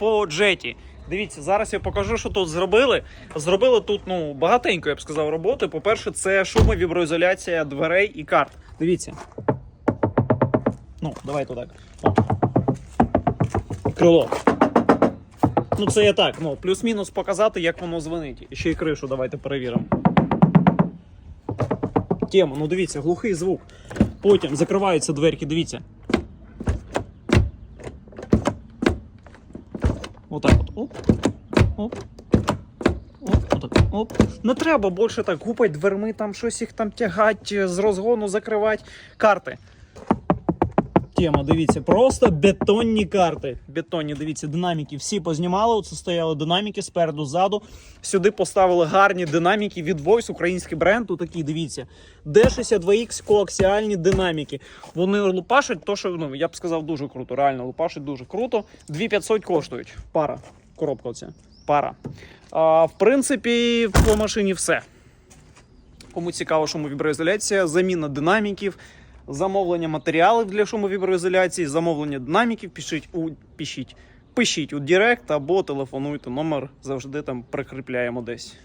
по джеті. Дивіться, зараз я покажу, що тут зробили. Зробили тут ну багатенько, я б сказав, роботи. По-перше, це шумовіброізоляція дверей і карт. Дивіться. Ну, давайте так. Крило. Ну, це я так, ну, плюс-мінус показати, як воно звенить. І ще й кришу давайте перевіримо. Тема, ну дивіться, глухий звук. Потім закриваються дверки, дивіться. Отак от. Оп. Оп. Оп, отак. Оп. Не треба більше так гупать дверми, там щось їх там тягать, з розгону закривати. Карти. Тема, дивіться, просто бетонні карти. Бетонні, дивіться, динаміки всі познімали. Оце стояли динаміки спереду, ззаду. Сюди поставили гарні динаміки від Voice, український бренд. Тут такі, дивіться. D62X коаксіальні динаміки. Вони лупашать, то що ну, я б сказав, дуже круто. Реально лупашать дуже круто. 2500 коштують. Пара. Коробка оця. Пара. А, в принципі, по машині все. Кому цікаво шумовіброізоляція, заміна динаміків, замовлення матеріалів для шумовіброізоляції, замовлення динаміків, пишіть у пишіть, пишіть у Директ або телефонуйте. Номер завжди там прикріпляємо десь.